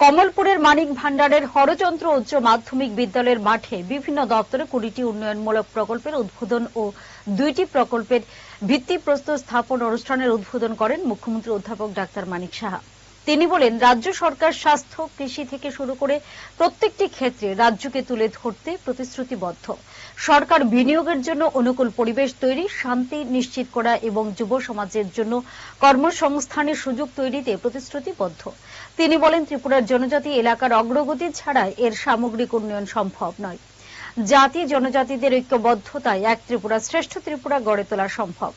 কমলপুরের মানিক ভান্ডারের হরচন্দ্র উচ্চ মাধ্যমিক বিদ্যালয়ের মাঠে বিভিন্ন দপ্তরে কুড়িটি উন্নয়নমূলক প্রকল্পের উদ্বোধন ও দুইটি প্রকল্পের ভিত্তিপ্রস্তর স্থাপন অনুষ্ঠানের উদ্বোধন করেন মুখ্যমন্ত্রী অধ্যাপক ডাক্তার মানিক সাহা। তিনি বলেন, রাজ্য সরকার স্বাস্থ্য, কৃষি থেকে শুরু করে প্রত্যেকটি ক্ষেত্রে রাজ্যকে তুলে ধরতে প্রতিশ্রুতিবদ্ধ। সরকার বিনিয়োগের জন্য অনুকূল পরিবেশ তৈরি, শান্তি নিশ্চিত করা এবং যুব সমাজের জন্য কর্মসংস্থানের সুযোগ তৈরিতে প্রতিশ্রুতিবদ্ধ। তিনি বলেন, ত্রিপুরার জনজাতি এলাকার অগ্রগতি ছাড়া এর সামগ্রিক উন্নয়ন সম্ভব নয়। জাতি, জনজাতিদের ঐক্যবদ্ধতায় এক ত্রিপুরা শ্রেষ্ঠ ত্রিপুরা গড়ে তোলা সম্ভব।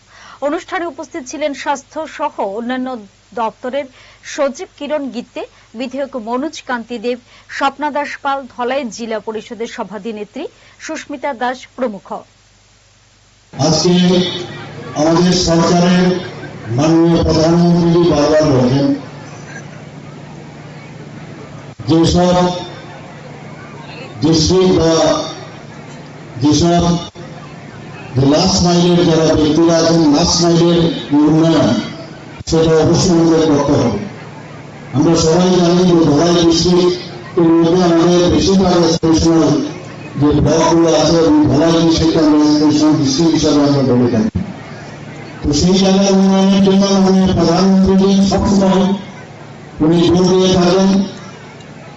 অনুষ্ঠানে উপস্থিত ছিলেন স্বাস্থ্য সহ অন্যান্য দপ্তরের সচিব কিরণ গিত্তে বিধায়ক মনোজ কান্তি দেব স্বপ্না দাস পাল ধলাই জেলা পরিষদের সভাধিনেত্রী সুস্মিতা দাস প্রমুখ। আমাদের সরকারের মাননীয় প্রধানমন্ত্রী বারবার বলেন, যেসব ডিস্ট্রিক্ট বা যেসব লাস্ট মাইলের যারা ব্যক্তিরা আছেন লাস্ট মাইলের উন্নয়ন সেটা অবশ্যই আমাদের করতে হবে। আমরা সবাই জানি যে ধলাই ডিস্ট্রিক্ট এর মধ্যে আমাদের বেশিরভাগ স্টেশনাল যে ব্লকগুলো আছে এবং ধলাই ডিস্ট্রিক্ট আমরা স্টেশনাল ডিস্ট্রিক্ট হিসাবে আমরা বলে থাকি। তো সেই জায়গায় উন্নয়নের জন্য মাননীয় প্রধানমন্ত্রী সবসময় উনি জোর দিয়ে থাকেন।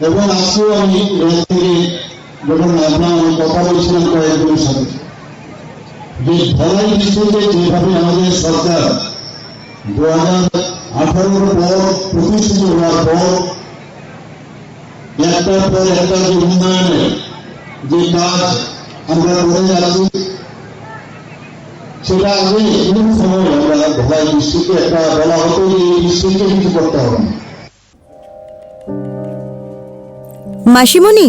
এবং আজকেও আমি রাত থেকে যখন আপনার কথা বলছিলাম কয়েকজনের সাথে যে ধলাই ডিস্ট্রিক্টে যেভাবে আমাদের সরকার দু হাজার আঠারোর পর, প্রতিষ্ঠিত হওয়ার পর, একটার পর একটা যে উন্নয়নের যে কাজ আমরা করে যাচ্ছি, সেটা আগে সময় আমরা ডিস্ট্রিক্টে একটা বলা হতো যে এই কিছু করতে হবে মাসিমণি